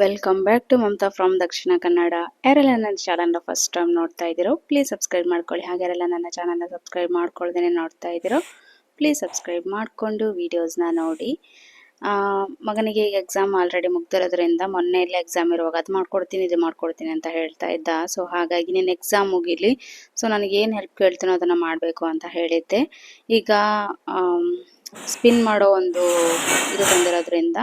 Welcome back to Mamata from Dakshina Kannada ಯಾರೆಲ್ಲ ನನ್ನ ಚಾನಲ್ನ ಫಸ್ಟ್ ಟೈಮ್ ನೋಡ್ತಾ ಇದ್ದೀರೋ ಪ್ಲೀಸ್ ಸಬ್ಸ್ಕ್ರೈಬ್ ಮಾಡ್ಕೊಳ್ಳಿ. ಹಾಗೆಲ್ಲ ನನ್ನ ಚಾನಲ್ನ ಸಬ್ಸ್ಕ್ರೈಬ್ ಮಾಡ್ಕೊಳ್ದೇ ನೋಡ್ತಾ ಇದ್ದೀರೋ ಪ್ಲೀಸ್ ಸಬ್ಸ್ಕ್ರೈಬ್ ಮಾಡಿಕೊಂಡು ವೀಡಿಯೋಸ್ನ ನೋಡಿ. ಮಗನಿಗೆ ಈಗ ಎಕ್ಸಾಮ್ ಆಲ್ರೆಡಿ ಮುಗ್ದಿರೋದ್ರಿಂದ ಮೊನ್ನೆ ಎಲ್ಲ ಎಕ್ಸಾಮ್ ಇರುವಾಗ ಅದು ಮಾಡ್ಕೊಡ್ತೀನಿ, ಇದು ಮಾಡ್ಕೊಡ್ತೀನಿ ಅಂತ ಹೇಳ್ತಾ ಇದ್ದ. ಸೊ ಹಾಗಾಗಿ ನೀನು ಎಕ್ಸಾಮ್ ಮುಗೀಲಿ. ಸೊ ನನಗೇನು ಹೆಲ್ಪ್ ಕೇಳ್ತೀನೋ ಅದನ್ನು ಮಾಡಬೇಕು ಅಂತ ಹೇಳಿದ್ದೆ. ಈಗ ಸ್ಪಿನ್ ಮಾಡೋ ಒಂದು ಇದು ಬಂದಿರೋದ್ರಿಂದ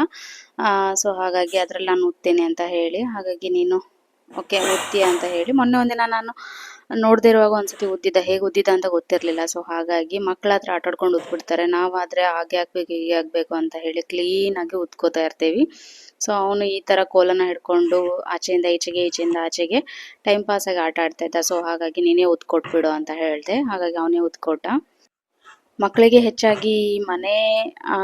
ಸೊ ಹಾಗಾಗಿ ಅದ್ರಲ್ಲಿ ನಾನು ಓದ್ತೇನೆ ಅಂತ ಹೇಳಿ, ಹಾಗಾಗಿ ನೀನು ಓಕೆ ಓದ್ತೀಯ ಅಂತ ಹೇಳಿ. ಮೊನ್ನೆ ಒಂದಿನ ನಾನು ನೋಡದೇ ಇರುವಾಗ ಒಂದ್ಸತಿ ಉದ್ದಿದ್ದ ಹೇಗೆ ಉದ್ದಿದ್ದ ಅಂತ ಗೊತ್ತಿರಲಿಲ್ಲ. ಸೊ ಹಾಗಾಗಿ ಮಕ್ಕಳ ಹತ್ರ ಆಟ ಆಡ್ಕೊಂಡು ಉದ್ಬಿಡ್ತಾರೆ ನಾವಾದರೆ ಹಾಗೆ ಆಗ್ಬೇಕು ಹೀಗೆ ಆಗಬೇಕು ಅಂತ ಹೇಳಿ ಕ್ಲೀನಾಗಿ ಉದ್ಕೋತಾ ಇರ್ತೀವಿ. ಸೊ ಅವನು ಈ ಥರ ಕೋಲನ ಹಿಡ್ಕೊಂಡು ಆಚೆಯಿಂದ ಈಚೆಗೆ, ಈಚೆಯಿಂದ ಆಚೆಗೆ ಟೈಮ್ ಪಾಸಾಗಿ ಆಟ ಆಡ್ತಾ ಇದ್ದ. ಸೊ ಹಾಗಾಗಿ ನೀನೇ ಉದ್ಕೊಟ್ಬಿಡು ಅಂತ ಹೇಳಿದೆ. ಹಾಗಾಗಿ ಅವನೇ ಉದ್ಕೊಟ್ಟ ಮಕ್ಕಳಿಗೆ ಹೆಚ್ಚಾಗಿ ಮನೆ ಆ,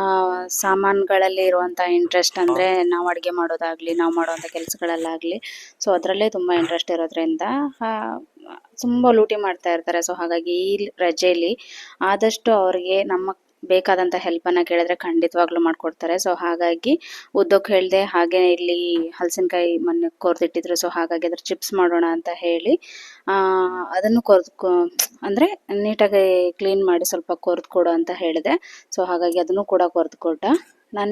ಸಾಮಾನುಗಳಲ್ಲಿ ಇರುವಂಥ ಇಂಟ್ರೆಸ್ಟ್ ಅಂದರೆ ನಾವು ಅಡುಗೆ ಮಾಡೋದಾಗ್ಲಿ ನಾವು ಮಾಡುವಂಥ ಕೆಲಸಗಳಲ್ಲಾಗ್ಲಿ. ಸೊ ಅದರಲ್ಲೇ ತುಂಬ ಇಂಟ್ರೆಸ್ಟ್ ಇರೋದ್ರಿಂದ ತುಂಬ ಲೂಟಿ ಮಾಡ್ತಾ ಇರ್ತಾರೆ. ಸೊ ಹಾಗಾಗಿ ಈ ರಜೆಯಲ್ಲಿ ಆದಷ್ಟು ಅವ್ರಿಗೆ ನಮ್ಮ ಬೇಕಾದಂಥ ಹೆಲ್ಪನ್ನು ಕೇಳಿದ್ರೆ ಖಂಡಿತವಾಗ್ಲೂ ಮಾಡ್ಕೊಡ್ತಾರೆ. ಸೊ ಹಾಗಾಗಿ ಉದ್ದಕ್ಕೆ ಹೇಳಿದೆ ಹಾಗೆ ಇಲ್ಲಿ ಹಲಸಿನಕಾಯಿ ಮೊನ್ನೆ ಕೊರ್ದಿಟ್ಟಿದ್ರು. ಸೊ ಹಾಗಾಗಿ ಅದ್ರ ಚಿಪ್ಸ್ ಮಾಡೋಣ ಅಂತ ಹೇಳಿ ಅದನ್ನು ಕೊರ್ದು ಅಂದರೆ ನೀಟಾಗಿ ಕ್ಲೀನ್ ಮಾಡಿ ಸ್ವಲ್ಪ ಕೊರ್ದು ಕೊಡು ಅಂತ ಹೇಳಿದೆ. ಸೊ ಹಾಗಾಗಿ ಅದನ್ನು ಕೂಡ ಕೊರ್ದು ಕೊಟ್ಟ.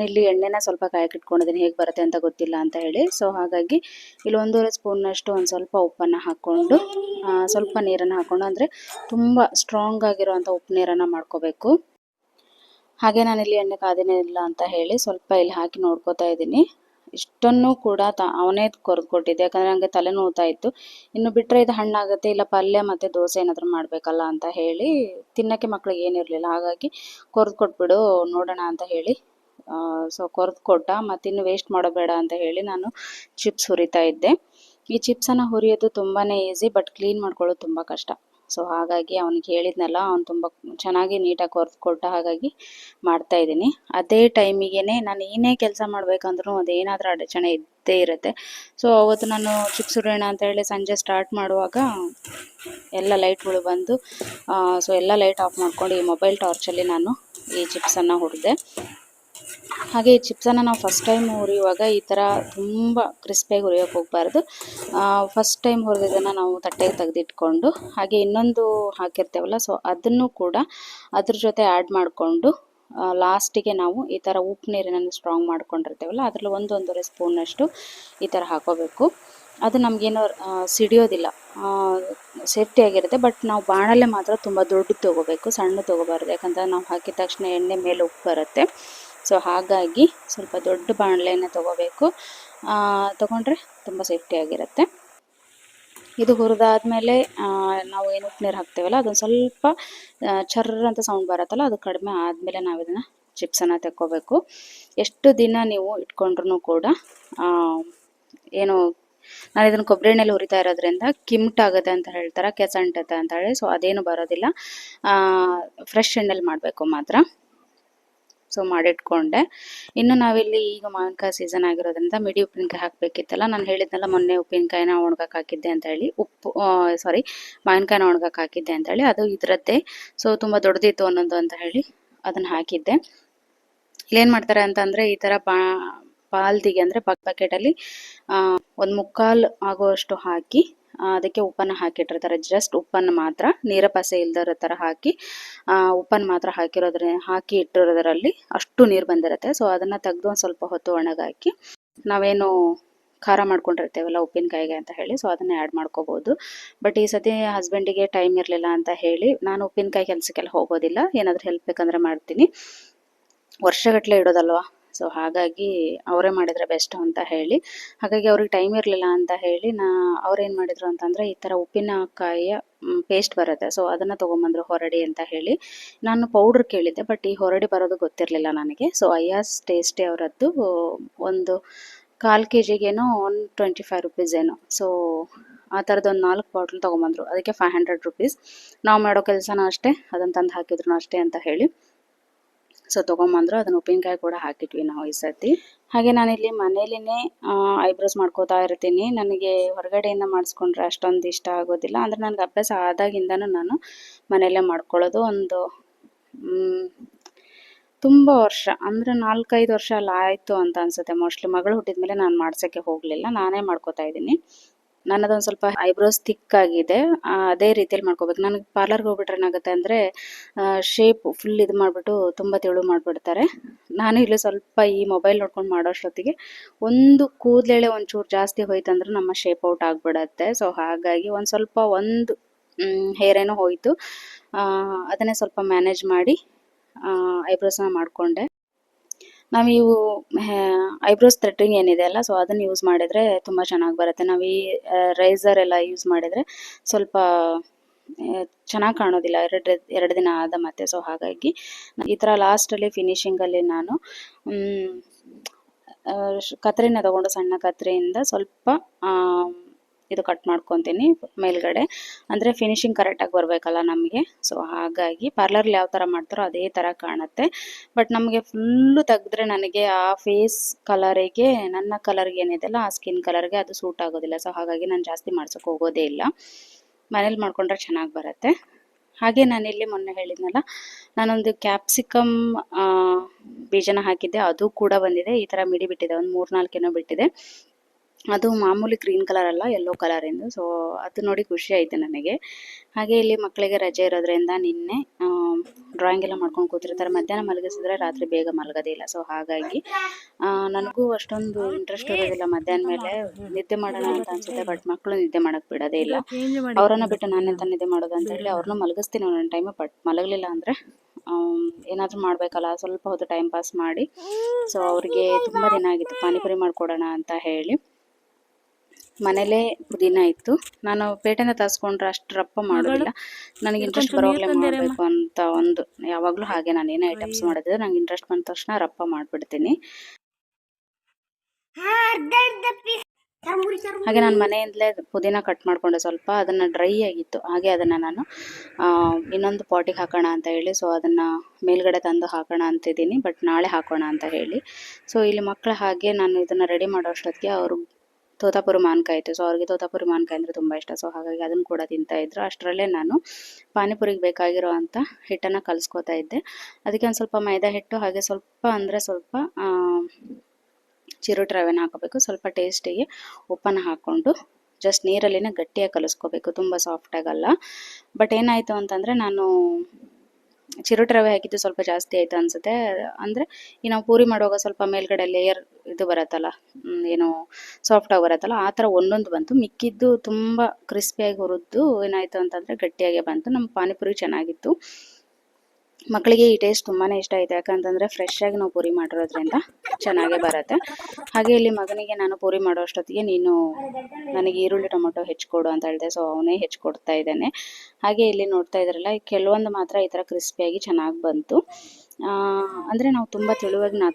ಇಲ್ಲಿ ಎಣ್ಣೆನ ಸ್ವಲ್ಪ ಕಾಯಕ್ಕೆ ಇಟ್ಕೊಂಡಿದ್ದೀನಿ. ಹೇಗೆ ಬರುತ್ತೆ ಅಂತ ಗೊತ್ತಿಲ್ಲ ಅಂತ ಹೇಳಿ. ಸೊ ಹಾಗಾಗಿ ಇಲ್ಲಿ ಒಂದೂವರೆ ಸ್ಪೂನ್ನಷ್ಟು ಒಂದು ಸ್ವಲ್ಪ ಉಪ್ಪನ್ನು ಹಾಕ್ಕೊಂಡು ಸ್ವಲ್ಪ ನೀರನ್ನು ಹಾಕ್ಕೊಂಡು, ಅಂದರೆ ತುಂಬ ಸ್ಟ್ರಾಂಗ್ ಆಗಿರುವಂಥ ಉಪ್ಪು ನೀರನ್ನು ಮಾಡ್ಕೋಬೇಕು. ಹಾಗೆ ನಾನಿಲ್ಲಿ ಎಣ್ಣೆ ಕಾದಿನೇ ಇಲ್ಲ ಅಂತ ಹೇಳಿ ಸ್ವಲ್ಪ ಇಲ್ಲಿ ಹಾಕಿ ನೋಡ್ಕೋತಾ ಇದ್ದೀನಿ. ಇಷ್ಟನ್ನು ಕೂಡ ತ ಅವನೇ ಕೊರ್ದು ಕೊಟ್ಟಿದ್ದೆ ಯಾಕಂದರೆ ನನಗೆ ತಲೆ ನೋವ್ತಾ ಇತ್ತು. ಇನ್ನು ಬಿಟ್ಟರೆ ಇದು ಹಣ್ಣಾಗುತ್ತೆ, ಇಲ್ಲ ಪಲ್ಯ ಮತ್ತು ದೋಸೆ ಏನಾದರೂ ಮಾಡಬೇಕಲ್ಲ ಅಂತ ಹೇಳಿ ತಿನ್ನೋಕ್ಕೆ ಮಕ್ಳಿಗೆ ಏನಿರಲಿಲ್ಲ ಹಾಗಾಗಿ ಕೊರ್ದು ಕೊಟ್ಬಿಡು ನೋಡೋಣ ಅಂತ ಹೇಳಿ ಸೊ ಕೊರ್ದು ಕೊಟ್ಟ ಮತ್ತಿನ್ನು ವೇಸ್ಟ್ ಮಾಡೋಬೇಡ ಅಂತ ಹೇಳಿ ನಾನು ಚಿಪ್ಸ್ ಹುರಿತಾ ಇದ್ದೆ. ಈ ಚಿಪ್ಸನ್ನು ಹುರಿಯೋದು ತುಂಬಾ ಈಸಿ ಬಟ್ ಕ್ಲೀನ್ ಮಾಡ್ಕೊಳ್ಳೋದು ತುಂಬ ಕಷ್ಟ. ಸೊ ಹಾಗಾಗಿ ಅವ್ನಿಗೆ ಹೇಳಿದ್ನಲ್ಲ, ಅವ್ನು ತುಂಬ ಚೆನ್ನಾಗಿ ನೀಟಾಗಿ ಕೊರ್ದು ಕೊಟ್ಟ ಹಾಗಾಗಿ ಮಾಡ್ತಾ ಇದ್ದೀನಿ. ಅದೇ ಟೈಮಿಗೆ ನಾನು ಏನೇ ಕೆಲಸ ಮಾಡಬೇಕಂದ್ರೂ ಅದೇನಾದರೂ ಅಡಚಣೆ ಇದ್ದೇ ಇರುತ್ತೆ. ಸೊ ಅವತ್ತು ನಾನು ಹುರಿಯೋಣ ಅಂತ ಹೇಳಿ ಸಂಜೆ ಸ್ಟಾರ್ಟ್ ಮಾಡುವಾಗ ಎಲ್ಲ ಲೈಟ್ಗಳು ಬಂದು ಸೊ ಎಲ್ಲ ಲೈಟ್ ಆಫ್ ಮಾಡ್ಕೊಂಡು ಈ ಮೊಬೈಲ್ ಟಾರ್ಚಲ್ಲಿ ನಾನು ಈ ಚಿಪ್ಸನ್ನು ಹುರಿದೆ ಹಾಗೆ ಈ ಚಿಪ್ಸನ್ನು ನಾವು ಫಸ್ಟ್ ಟೈಮ್ ಹುರಿಯುವಾಗ ಈ ಥರ ತುಂಬ ಕ್ರಿಸ್ಪಿಯಾಗಿ ಹುರಿಯೋಕೆ ಹೋಗಬಾರ್ದು. ಫಸ್ಟ್ ಟೈಮ್ ಹುರಿದಿದ್ದನ್ನು ನಾವು ತಟ್ಟೆಗೆ ತೆಗೆದಿಟ್ಕೊಂಡು, ಹಾಗೆ ಇನ್ನೊಂದು ಹಾಕಿರ್ತೇವಲ್ಲ ಸೊ ಅದನ್ನು ಕೂಡ ಅದ್ರ ಜೊತೆ ಆ್ಯಡ್ ಮಾಡಿಕೊಂಡು ಲಾಸ್ಟಿಗೆ ನಾವು ಈ ಥರ ಉಪ್ಪು ನೀರಿನನ್ನು ಸ್ಟ್ರಾಂಗ್ ಮಾಡ್ಕೊಂಡಿರ್ತೇವಲ್ಲ, ಅದರಲ್ಲಿ ಒಂದೊಂದೂವರೆ ಸ್ಪೂನಷ್ಟು ಈ ಥರ ಹಾಕೋಬೇಕು. ಅದು ನಮಗೇನೋ ಸಿಡಿಯೋದಿಲ್ಲ. ಸೇಫ್ಟಿಯಾಗಿರುತ್ತೆ ಬಟ್ ನಾವು ಬಾಣಲೆ ಮಾತ್ರ ತುಂಬ ದೊಡ್ಡದು ತೊಗೋಬೇಕು ಸಣ್ಣ ತೊಗೋಬಾರ್ದು, ಯಾಕಂದರೆ ನಾವು ಹಾಕಿದ ತಕ್ಷಣ ಎಣ್ಣೆ ಮೇಲೆ ಉಪ್ಪು ಬರುತ್ತೆ. ಸೊ ಹಾಗಾಗಿ ಸ್ವಲ್ಪ ದೊಡ್ಡ ಬಾಣಲೆಯನ್ನು ತೊಗೋಬೇಕು. ತೊಗೊಂಡ್ರೆ ತುಂಬ ಸೇಫ್ಟಿ ಆಗಿರುತ್ತೆ. ಇದು ಹುರಿದಾದ್ಮೇಲೆ ನಾವು ಏನು ಉಪ್ಪು ನೀರು ಹಾಕ್ತೇವಲ್ಲ, ಅದೊಂದು ಸ್ವಲ್ಪ ಚರ್ರ ಅಂತ ಸೌಂಡ್ ಬರುತ್ತಲ್ಲ, ಅದು ಕಡಿಮೆ ಆದಮೇಲೆ ನಾವು ಇದನ್ನು ಚಿಪ್ಸನ್ನು ತೆಕ್ಕೋಬೇಕು. ಎಷ್ಟು ದಿನ ನೀವು ಇಟ್ಕೊಂಡ್ರೂ ಕೂಡ ಏನು ನಾನು ಇದನ್ನು ಕೊಬ್ಬರಿ ಎಣ್ಣೆಲಿ ಹುರಿತಾ ಇರೋದ್ರಿಂದ ಕಿಮ್ಟಾಗುತ್ತೆ ಅಂತ ಹೇಳ್ತಾರೆ, ಕೆಸಂಟತ್ತೆ ಅಂತ ಹೇಳಿ ಸೊ ಅದೇನು ಬರೋದಿಲ್ಲ. ಫ್ರೆಶ್ ಎಣ್ಣೆಲಿ ಮಾಡಬೇಕು ಮಾತ್ರ. ಸೊ ಮಾಡಿಟ್ಕೊಂಡೆ. ಇನ್ನು ನಾವಿಲ್ಲಿ ಈಗ ಮಾವಿನಕಾಯಿ ಸೀಸನ್ ಆಗಿರೋದ್ರಿಂದ ಮಿಡಿ ಉಪ್ಪಿನಕಾಯಿ ಹಾಕ್ಬೇಕಿತ್ತಲ್ಲ, ನಾನು ಹೇಳಿದ್ನಲ್ಲ ಮೊನ್ನೆ ಉಪ್ಪಿನಕಾಯಿನ ಒಣಗಕ್ಕೆ ಹಾಕಿದ್ದೆ ಅಂತ ಹೇಳಿ. ಉಪ್ಪು ಸಾರಿ ಮಾವಿನಕಾಯಿನ ಒಣಗಕ್ಕೆ ಹಾಕಿದ್ದೆ ಅಂತ ಹೇಳಿ. ಅದು ಇದರದ್ದೇ. ಸೊ ತುಂಬ ದೊಡ್ಡದಿತ್ತು ಒಂದೊಂದು ಅಂತ ಹೇಳಿ ಅದನ್ನ ಹಾಕಿದ್ದೆ. ಇಲ್ಲೇನು ಮಾಡ್ತಾರೆ ಅಂತಂದರೆ ಈ ಥರ ಬಾ ಬಾಲ್ದಿಗೆ ಅಲ್ಲಿ ಬಕೆಟಲ್ಲಿ ಒಂದು ಮುಕ್ಕಾಲು ಆಗುವಷ್ಟು ಹಾಕಿ ಅದಕ್ಕೆ ಉಪ್ಪನ್ನು ಹಾಕಿಟ್ಟಿರ್ತಾರೆ. ಜಸ್ಟ್ ಉಪ್ಪನ್ನು ಮಾತ್ರ, ನೀರ ಪಸೆ ಇಲ್ದಿರೋ ಥರ ಹಾಕಿ ಉಪ್ಪನ್ನು ಮಾತ್ರ ಹಾಕಿರೋದ್ರ, ಹಾಕಿ ಇಟ್ಟಿರೋದ್ರಲ್ಲಿ ಅಷ್ಟು ನೀರು ಬಂದಿರುತ್ತೆ. ಸೊ ಅದನ್ನು ತೆಗೆದು ಒಂದು ಸ್ವಲ್ಪ ಹೊತ್ತು ಒಣಗಾಕಿ, ನಾವೇನು ಖಾರ ಮಾಡ್ಕೊಂಡಿರ್ತೇವಲ್ಲ ಉಪ್ಪಿನಕಾಯಿಗೆ ಅಂತ ಹೇಳಿ ಸೊ ಅದನ್ನು ಆ್ಯಡ್ ಮಾಡ್ಕೋಬೋದು. ಬಟ್ ಈ ಸತಿ ಹಸ್ಬೆಂಡಿಗೆ ಟೈಮ್ ಇರಲಿಲ್ಲ ಅಂತ ಹೇಳಿ, ನಾನು ಉಪ್ಪಿನಕಾಯಿ ಕೆಲಸಕ್ಕೆಲ್ಲ ಹೋಗೋದಿಲ್ಲ. ಏನಾದರೂ ಹೆಲ್ಪ್ ಬೇಕಂದ್ರೆ ಮಾಡ್ತೀನಿ. ವರ್ಷಗಟ್ಟಲೆ ಇಡೋದಲ್ವಾ? ಸೊ ಹಾಗಾಗಿ ಅವರೇ ಮಾಡಿದರೆ ಬೆಸ್ಟ್ ಅಂತ ಹೇಳಿ. ಹಾಗಾಗಿ ಅವ್ರಿಗೆ ಟೈಮ್ ಇರಲಿಲ್ಲ ಅಂತ ಹೇಳಿ ನಾ ಅವ್ರೇನು ಮಾಡಿದ್ರು ಅಂತಂದರೆ ಈ ಥರ ಉಪ್ಪಿನಕಾಯಿಯ ಪೇಸ್ಟ್ ಬರುತ್ತೆ. ಸೊ ಅದನ್ನು ತೊಗೊಂಬಂದ್ರು ಹೊರಡಿ ಅಂತ ಹೇಳಿ ನಾನು ಪೌಡ್ರ್ ಕೇಳಿದ್ದೆ ಬಟ್ ಈ ಹೊರಡಿ ಬರೋದು ಗೊತ್ತಿರಲಿಲ್ಲ ನನಗೆ. ಸೊ ಅಯ್ಯಾಸ್ ಟೇಸ್ಟಿ ಅವರದ್ದು ಒಂದು ಕಾಲು ಕೆ ಜಿಗೇನೋ ಒನ್ ಟ್ವೆಂಟಿ ಫೈವ್ ರುಪೀಸ್ ಏನೋ. ಸೊ ಆ ಥರದ್ದು ಒಂದು ನಾಲ್ಕು ಬಾಟ್ಲ್ ತೊಗೊಂಬಂದ್ರು. ಅದಕ್ಕೆ ಫೈವ್ ಹಂಡ್ರೆಡ್ ರುಪೀಸ್ ನಾವು ಮಾಡೋ ಕೆಲಸನೂ ಅಷ್ಟೇ ಅದನ್ನು ತಂದು ಹಾಕಿದ್ರು ಅಷ್ಟೇ ಅಂತ ಹೇಳಿ. ಸೊ ತೊಗೊಂಬಂದ್ರು ಅದನ್ನು ಉಪ್ಪಿನಕಾಯಿ ಕೂಡ ಹಾಕಿಟ್ವಿ ನಾವು ಈ ಸರ್ತಿ. ಹಾಗೆ ನಾನಿಲ್ಲಿ ಮನೇಲಿನೇ ಐಬ್ರೋಸ್ ಮಾಡ್ಕೋತಾ ಇರ್ತೀನಿ. ನನಗೆ ಹೊರಗಡೆಯಿಂದ ಮಾಡಿಸ್ಕೊಂಡ್ರೆ ಅಷ್ಟೊಂದು ಇಷ್ಟ ಆಗೋದಿಲ್ಲ. ಅಂದರೆ ನನಗೆ ಅಭ್ಯಾಸ ಆದಾಗಿಂದನೂ ನಾನು ಮನೆಯಲ್ಲೇ ಮಾಡ್ಕೊಳ್ಳೋದು ಒಂದು ತುಂಬ ವರ್ಷ, ಅಂದರೆ ನಾಲ್ಕೈದು ವರ್ಷ ಅಲ್ಲ ಆಯಿತು ಅಂತ ಅನ್ಸುತ್ತೆ. ಮೋಸ್ಟ್ಲಿ ಮಗಳು ಹುಟ್ಟಿದ ಮೇಲೆ ನಾನು ಮಾಡ್ಸೋಕ್ಕೆ ಹೋಗಲಿಲ್ಲ. ನಾನೇ ಮಾಡ್ಕೋತಾ ಇದ್ದೀನಿ. ನನ್ನದೊಂದು ಸ್ವಲ್ಪ ಐಬ್ರೋಸ್ ಥಿಕ್ ಆಗಿದೆ. ಅದೇ ರೀತಿಯಲ್ಲಿ ಮಾಡ್ಕೋಬೇಕು ನನಗೆ ಪಾರ್ಲರ್ಗೆ ಹೋಗ್ಬಿಟ್ರೆ ಏನಾಗುತ್ತೆ ಅಂದರೆ ಶೇಪ್ ಫುಲ್ ಇದು ಮಾಡಿಬಿಟ್ಟು ತುಂಬ ತೆಳು ಮಾಡಿಬಿಡ್ತಾರೆ. ನಾನು ಇಲ್ಲಿ ಸ್ವಲ್ಪ ಈ ಮೊಬೈಲ್ ನೋಡ್ಕೊಂಡು ಮಾಡೋಷ್ಟೊತ್ತಿಗೆ ಒಂದು ಕೂದಲೆಳೆ ಒಂಚೂರು ಜಾಸ್ತಿ ಹೋಯ್ತಂದ್ರೆ ನಮ್ಮ ಶೇಪ್ ಔಟ್ ಆಗಿಬಿಡತ್ತೆ. ಸೊ ಹಾಗಾಗಿ ಒಂದು ಸ್ವಲ್ಪ ಒಂದು ಹೇರ್ ಏನೋ ಹೋಯಿತು. ಅದನ್ನೇ ಸ್ವಲ್ಪ ಮ್ಯಾನೇಜ್ ಮಾಡಿ ಐಬ್ರೋಸ್ನ ಮಾಡಿಕೊಂಡೆ. ನಾವು ಇವು ಐಬ್ರೋಸ್ ಥ್ರೆಡ್ಡಿಂಗ್ ಏನಿದೆ ಅಲ್ಲ ಸೊ ಅದನ್ನು ಯೂಸ್ ಮಾಡಿದರೆ ತುಂಬ ಚೆನ್ನಾಗಿ ಬರುತ್ತೆ. ನಾವು ಈ ರೈಸರ್ ಎಲ್ಲ ಯೂಸ್ ಮಾಡಿದರೆ ಸ್ವಲ್ಪ ಚೆನ್ನಾಗಿ ಕಾಣೋದಿಲ್ಲ. ಎರಡು ಎರಡು ದಿನ ಆದ ಮತ್ತೆ ಸೊ ಹಾಗಾಗಿ ಈ ಥರ ಲಾಸ್ಟಲ್ಲಿ ಫಿನಿಶಿಂಗಲ್ಲಿ ನಾನು ಕತ್ರಿನ ತಗೊಂಡು ಸಣ್ಣ ಕತ್ರಿಯಿಂದ ಸ್ವಲ್ಪ ಇದು ಕಟ್ ಮಾಡ್ಕೊತೀನಿ ಮೇಲ್ಗಡೆ. ಅಂದರೆ ಫಿನಿಶಿಂಗ್ ಕರೆಕ್ಟಾಗಿ ಬರಬೇಕಲ್ಲ ನಮಗೆ. ಸೊ ಹಾಗಾಗಿ ಪಾರ್ಲರ್ಲಿ ಯಾವ ಥರ ಮಾಡ್ತಾರೋ ಅದೇ ಥರ ಕಾಣುತ್ತೆ. ಬಟ್ ನಮಗೆ ಫುಲ್ಲು ತೆಗೆದ್ರೆ ನನಗೆ ಆ ಫೇಸ್ ಕಲರಿಗೆ ನನ್ನ ಕಲರ್ಗೆ ಏನಿದೆಯಲ್ಲ ಆ ಸ್ಕಿನ್ ಕಲರ್ಗೆ ಅದು ಸೂಟ್ ಆಗೋದಿಲ್ಲ. ಸೊ ಹಾಗಾಗಿ ನಾನು ಜಾಸ್ತಿ ಮಾಡ್ಸೋಕೆ ಹೋಗೋದೇ ಇಲ್ಲ. ಮನೇಲಿ ಮಾಡ್ಕೊಂಡ್ರೆ ಚೆನ್ನಾಗಿ ಬರುತ್ತೆ. ಹಾಗೆ ನಾನಿಲ್ಲಿ ಮೊನ್ನೆ ಹೇಳಿದ್ನಲ್ಲ, ನಾನೊಂದು ಕ್ಯಾಪ್ಸಿಕಮ್ ಬೀಜನ ಹಾಕಿದ್ದೆ. ಅದು ಕೂಡ ಬಂದಿದೆ. ಈ ಥರ ಮಿಡಿ ಬಿಟ್ಟಿದೆ. ಒಂದು ಮೂರ್ನಾಲ್ಕೇನೋ ಬಿಟ್ಟಿದೆ. ಅದು ಮಾಮೂಲಿ ಗ್ರೀನ್ ಕಲರ್ ಅಲ್ಲ ಯೆಲ್ಲೋ ಕಲರಿಂದು ಸೊ ಅದು ನೋಡಿ ಖುಷಿ ಆಯಿತು ನನಗೆ. ಹಾಗೆ ಇಲ್ಲಿ ಮಕ್ಕಳಿಗೆ ರಜೆ ಇರೋದ್ರಿಂದ ನಿನ್ನೆ ಡ್ರಾಯಿಂಗ್ ಎಲ್ಲ ಮಾಡ್ಕೊಂಡು ಕೂತಿರ್ತಾರೆ. ಮಧ್ಯಾಹ್ನ ಮಲಗಿಸಿದ್ರೆ ರಾತ್ರಿ ಬೇಗ ಮಲಗೋದಿಲ್ಲ ಸೊ ಹಾಗಾಗಿ ನನಗೂ ಅಷ್ಟೊಂದು ಇಂಟ್ರೆಸ್ಟ್ ಇರೋದಿಲ್ಲ ಮಧ್ಯಾಹ್ನ ಮೇಲೆ. ನಿದ್ದೆ ಮಾಡೋಣ ಅಂತ ಅನ್ಸುತ್ತೆ ಬಟ್ ಮಕ್ಕಳು ನಿದ್ದೆ ಮಾಡಕ್ ಬಿಡೋದೇ ಇಲ್ಲ. ಅವರನ್ನ ಬಿಟ್ಟು ನಾನೆಂತ ನಿದ್ದೆ ಮಾಡೋದು ಅಂತ ಹೇಳಿ ಅವ್ರನ್ನ ಮಲಗಿಸ್ತೀನಿ ಒಂದೊಂದು ಟೈಮ್ ಬಟ್ ಮಲಗಲಿಲ್ಲ ಅಂದರೆ ಏನಾದರೂ ಮಾಡಬೇಕಲ್ಲ. ಸ್ವಲ್ಪ ಹೊತ್ತು ಟೈಮ್ ಪಾಸ್ ಮಾಡಿ ಸೊ ಅವ್ರಿಗೆ ತುಂಬ ದಿನ ಆಗಿತ್ತು. ಪಾನಿಪುರಿ ಮಾಡ್ಕೊಡೋಣ ಅಂತ ಹೇಳಿ. ಮನೇಲೇ ಪುದೀನ ಇತ್ತು. ನಾನು ಪೇಟೆಯಿಂದ ತರಿಸ್ಕೊಂಡ್ರೆ ಅಷ್ಟು ರಪ್ಪ ಮಾಡೋದಿಲ್ಲ. ನನಗೆ ಇಂಟ್ರೆಸ್ಟ್ ಬರೋಲ್ಲ ಮಾಡಬೇಕು ಅಂತ ಒಂದು ಯಾವಾಗಲೂ ಹಾಗೆ ನಾನು ಏನೇ ಐಟಮ್ಸ್ ಮಾಡಿದ್ರೆ ನಂಗೆ ಇಂಟ್ರೆಸ್ಟ್ ಬಂದ ತಕ್ಷಣ ರಪ್ಪ ಮಾಡಿಬಿಡ್ತೀನಿ. ಹಾಗೆ ನಾನು ಮನೆಯಿಂದಲೇ ಪುದೀನ ಕಟ್ ಮಾಡಿಕೊಂಡೆ. ಸ್ವಲ್ಪ ಅದನ್ನು ಡ್ರೈ ಆಗಿತ್ತು. ಹಾಗೆ ಅದನ್ನು ನಾನು ಆ, ಇನ್ನೊಂದು ಪಾಟಿಗೆ ಹಾಕೋಣ ಅಂತ ಹೇಳಿ ಸೊ ಅದನ್ನು ಮೇಲ್ಗಡೆ ತಂದು ಹಾಕೋಣ ಅಂತಿದ್ದೀನಿ ಬಟ್ ನಾಳೆ ಹಾಕೋಣ ಅಂತ ಹೇಳಿ. ಸೊ ಇಲ್ಲಿ ಮಕ್ಕಳ ಹಾಗೆ ನಾನು ಇದನ್ನು ರೆಡಿ ಮಾಡೋ ಅಷ್ಟೊತ್ತಿಗೆ ಅವರು ತೋತಾಪುರಿ ಮಾನ್ಕಾಯಿ ಇತ್ತು ಸೊ ಅವ್ರಿಗೆ ತೋತಾಪುರ ಮಾನ್ಕಾಯಿ ಅಂದರೆ ತುಂಬ ಇಷ್ಟ. ಸೊ ಹಾಗಾಗಿ ಅದನ್ನು ಕೂಡ ತಿಂತಾ ಇದ್ರು. ಅಷ್ಟರಲ್ಲೇ ನಾನು ಪಾನಿಪುರಿಗೆ ಬೇಕಾಗಿರೋ ಅಂಥ ಹಿಟ್ಟನ್ನು ಕಲಿಸ್ಕೊತಾ ಇದ್ದೆ. ಅದಕ್ಕೆ ಒಂದು ಸ್ವಲ್ಪ ಮೈದಾ ಹಿಟ್ಟು, ಹಾಗೆ ಸ್ವಲ್ಪ ಅಂದರೆ ಸ್ವಲ್ಪ ಚಿರು ರವೆನ ಹಾಕೋಬೇಕು. ಸ್ವಲ್ಪ ಟೇಸ್ಟಿಗೆ ಉಪ್ಪನ್ನು ಹಾಕ್ಕೊಂಡು ಜಸ್ಟ್ ನೀರಲ್ಲಿನೇ ಗಟ್ಟಿಯಾಗಿ ಕಲಿಸ್ಕೋಬೇಕು. ತುಂಬ ಸಾಫ್ಟ್ ಆಗಲ್ಲ. ಬಟ್ ಏನಾಯಿತು ಅಂತಂದರೆ ನಾನು ಚಿರೋಟಿ ರವೆ ಹಾಕಿದ್ದು ಸ್ವಲ್ಪ ಜಾಸ್ತಿ ಆಯಿತು ಅನಿಸುತ್ತೆ. ಅಂದರೆ ಈ ನಾವು ಪೂರಿ ಮಾಡುವಾಗ ಸ್ವಲ್ಪ ಮೇಲ್ಗಡೆ ಲೇಯರ್ ಇದು ಬರತ್ತಲ್ಲ ಏನು ಸಾಫ್ಟಾಗಿ ಬರತ್ತಲ್ಲ, ಆ ಥರ ಒಂದೊಂದು ಬಂತು. ಮಿಕ್ಕಿದ್ದು ತುಂಬ ಕ್ರಿಸ್ಪಿಯಾಗಿ ಹುರಿದು ಏನಾಯಿತು ಅಂತಂದರೆ ಗಟ್ಟಿಯಾಗೆ ಬಂತು. ನಮ್ಮ ಪಾನಿಪುರಿ ಚೆನ್ನಾಗಿತ್ತು. ಮಕ್ಕಳಿಗೆ ಈ ಟೇಸ್ಟ್ ತುಂಬಾ ಇಷ್ಟ ಆಯಿತು ಯಾಕಂತಂದರೆ ಫ್ರೆಶ್ ಆಗಿ ನಾವು ಪೂರಿ ಮಾಡಿರೋದ್ರಿಂದ ಚೆನ್ನಾಗೇ ಬರುತ್ತೆ. ಹಾಗೆ ಇಲ್ಲಿ ಮಗನಿಗೆ ನಾನು ಪೂರಿ ಮಾಡೋ ಅಷ್ಟೊತ್ತಿಗೆ ನೀನು ನನಗೆ ಈರುಳ್ಳಿ ಟೊಮೊಟೊ ಹೆಚ್ಚಿಕೊಡು ಅಂತ ಹೇಳಿದೆ. ಸೊ ಅವನೇ ಹೆಚ್ಚಿಕೊಡ್ತಾ ಇದ್ದಾನೆ. ಹಾಗೆ ಇಲ್ಲಿ ನೋಡ್ತಾ ಇದ್ರಲ್ಲ ಕೆಲವೊಂದು ಮಾತ್ರ ಈ ಥರ ಕ್ರಿಸ್ಪಿಯಾಗಿ ಚೆನ್ನಾಗಿ ಬಂತು. ಅಂದರೆ ನಾವು ತುಂಬ ತೆಳುವಾಗಿ ನಾ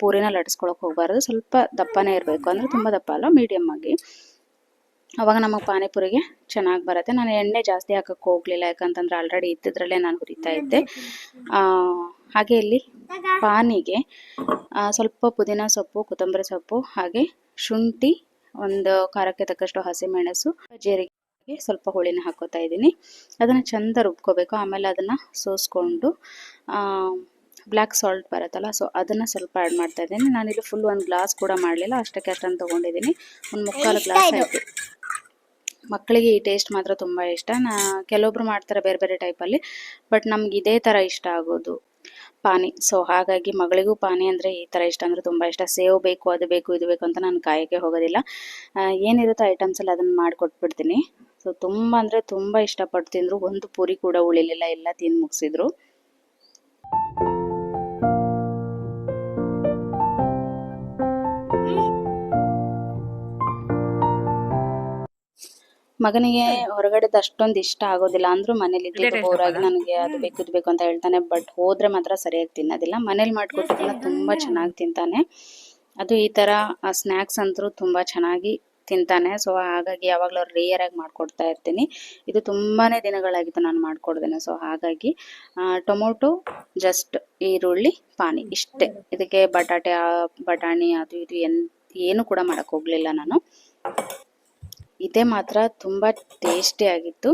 ಪೂರಿನ ಲಟ್ಸ್ಕೊಳಕ್ಕೆ ಹೋಗಬಾರ್ದು. ಸ್ವಲ್ಪ ದಪ್ಪನೇ ಇರಬೇಕು. ಅಂದರೆ ತುಂಬ ದಪ್ಪ ಅಲ್ಲ ಮೀಡಿಯಮ್ ಆಗಿ. ಅವಾಗ ನಮಗೆ ಪಾನಿಪುರಿಗೆ ಚೆನ್ನಾಗಿ ಬರುತ್ತೆ. ನಾನು ಎಣ್ಣೆ ಜಾಸ್ತಿ ಹಾಕಕ್ಕೆ ಹೋಗಲಿಲ್ಲ ಯಾಕಂತಂದ್ರೆ ಆಲ್ರೆಡಿ ಇದ್ದಿದ್ರಲ್ಲೇ ನಾನು ಹುರಿತಾ ಇದ್ದೆ. ಹಾಗೆ ಇಲ್ಲಿ ಪಾನಿಗೆ ಸ್ವಲ್ಪ ಪುದೀನ ಸೊಪ್ಪು ಕೊತ್ತಂಬರಿ ಸೊಪ್ಪು ಹಾಗೆ ಶುಂಠಿ ಒಂದು ಖಾರಕ್ಕೆ ತಕ್ಕಷ್ಟು ಹಸಿಮೆಣಸು ಜೀರಿಗೆ ಸ್ವಲ್ಪ ಹುಳಿನ ಹಾಕೋತಾ ಇದ್ದೀನಿ. ಅದನ್ನು ಚಂದ ರುಬ್ಕೋಬೇಕು. ಆಮೇಲೆ ಅದನ್ನು ಸೋಸ್ಕೊಂಡು ಬ್ಲ್ಯಾಕ್ ಸಾಲ್ಟ್ ಬರುತ್ತಲ್ಲ ಸೊ ಅದನ್ನು ಸ್ವಲ್ಪ ಆ್ಯಡ್ ಮಾಡ್ತಾ ಇದ್ದೀನಿ. ನಾನಿಲ್ಲಿ ಫುಲ್ ಒಂದು ಗ್ಲಾಸ್ ಕೂಡ ಮಾಡಲಿಲ್ಲ. ಅಷ್ಟಕ್ಕೆ ಅಷ್ಟನ್ನು ತೊಗೊಂಡಿದ್ದೀನಿ. ಒಂದು ಮುಕ್ಕಾಲು ಗ್ಲಾಸ್ ಆಯಿತು. ಮಕ್ಕಳಿಗೆ ಈ ಟೇಸ್ಟ್ ಮಾತ್ರ ತುಂಬ ಇಷ್ಟ. ನಾ ಕೆಲವೊಬ್ರು ಮಾಡ್ತಾರೆ ಬೇರೆ ಬೇರೆ ಟೈಪಲ್ಲಿ ಬಟ್ ನಮ್ಗೆ ಇದೇ ಥರ ಇಷ್ಟ ಆಗೋದು ಪಾನಿ. ಸೊ ಹಾಗಾಗಿ ಮಗಳಿಗೂ ಪಾನಿ ಅಂದರೆ ಈ ಥರ ಇಷ್ಟ ಅಂದರೆ ತುಂಬ ಇಷ್ಟ. ಸೇವ್ ಬೇಕು, ಅದು ಬೇಕು, ಇದು ಬೇಕು ಅಂತ ನಾನು ಕಾಯಕ್ಕೆ ಹೋಗೋದಿಲ್ಲ. ಏನಿರುತ್ತೋ ಐಟಮ್ಸಲ್ಲಿ ಅದನ್ನು ಮಾಡಿಕೊಟ್ಬಿಡ್ತೀನಿ. ಸೊ ತುಂಬ ಅಂದರೆ ತುಂಬ ಇಷ್ಟಪಟ್ಟು ತಿಂದರು. ಒಂದು ಪೂರಿ ಕೂಡ ಉಳಿಲಿಲ್ಲ, ಎಲ್ಲ ತಿಂದು ಮುಗಿಸಿದ್ರು. ಮಗನಿಗೆ ಹೊರಗಡೆದು ಅಷ್ಟೊಂದು ಇಷ್ಟ ಆಗೋದಿಲ್ಲ. ಅಂದ್ರೂ ಮನೇಲಿ ಇದ್ದಿದ್ದು ಬೋರಾಗಿ ನನಗೆ ಅದು ಬೇಕು ಇದು ಬೇಕು ಅಂತ ಹೇಳ್ತಾನೆ. ಬಟ್ ಹೋದ್ರೆ ಮಾತ್ರ ಸರಿಯಾಗಿ ತಿನ್ನೋದಿಲ್ಲ. ಮನೇಲಿ ಮಾಡಿಕೊಟ್ಟಿದ್ದನ್ನ ತುಂಬಾ ಚೆನ್ನಾಗಿ ತಿಂತಾನೆ. ಅದು ಈ ತರ ಸ್ನ್ಯಾಕ್ಸ್ ಅಂತೂ ತುಂಬಾ ಚೆನ್ನಾಗಿ ತಿಂತಾನೆ. ಸೊ ಹಾಗಾಗಿ ಯಾವಾಗಲೂ ರೇಯರ್ ಆಗಿ ಮಾಡ್ಕೊಡ್ತಾ ಇರ್ತೀನಿ. ಇದು ತುಂಬಾನೇ ದಿನಗಳಾಗಿತ್ತು ನಾನು ಮಾಡ್ಕೊಡ್ದೇನೆ. ಸೊ ಹಾಗಾಗಿ ಆ, ಟೊಮೊಟೊ ಜಸ್ಟ್ ಈರುಳ್ಳಿ ಪಾನಿ ಇಷ್ಟೇ. ಇದಕ್ಕೆ ಬಟಾಟೆ ಬಟಾಣಿ ಅದು ಇದು ಎನ್ ಏನು ಕೂಡ ಮಾಡಕ್ ಹೋಗ್ಲಿಲ್ಲ ನಾನು. ಇದೇ ಮಾತ್ರ ತುಂಬ ಟೇಸ್ಟಿ ಆಗಿತ್ತು.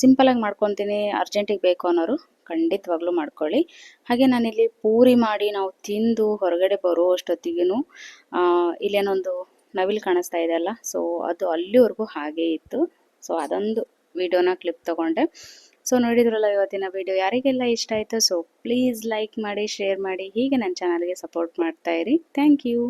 ಸಿಂಪಲಾಗಿ ಮಾಡ್ಕೊತೀನಿ ಅರ್ಜೆಂಟಿಗೆ ಬೇಕು ಅನ್ನೋರು ಖಂಡಿತವಾಗ್ಲೂ ಮಾಡ್ಕೊಳ್ಳಿ. ಹಾಗೆ ನಾನಿಲ್ಲಿ ಪೂರಿ ಮಾಡಿ ನಾವು ತಿಂದು ಹೊರಗಡೆ ಬರೋ ಅಷ್ಟೊತ್ತಿಗೂ ಇಲ್ಲೇನೊಂದು ನವಿಲು ಕಾಣಿಸ್ತಾ ಇದೆ ಅಲ್ಲ ಸೊ ಅದು ಅಲ್ಲಿವರೆಗೂ ಹಾಗೇ ಇತ್ತು. ಸೊ ಅದೊಂದು ವಿಡಿಯೋನ ಕ್ಲಿಪ್ ತಗೊಂಡೆ. ಸೊ ನೋಡಿದ್ರಲ್ಲ ಇವತ್ತಿನ ವಿಡಿಯೋ, ಯಾರಿಗೆಲ್ಲ ಇಷ್ಟ ಆಯಿತು ಸೊ ಪ್ಲೀಸ್ ಲೈಕ್ ಮಾಡಿ ಶೇರ್ ಮಾಡಿ, ಹೀಗೆ ನನ್ನ ಚಾನಲ್ಗೆ ಸಪೋರ್ಟ್ ಮಾಡ್ತಾ ಇರಿ. Thank you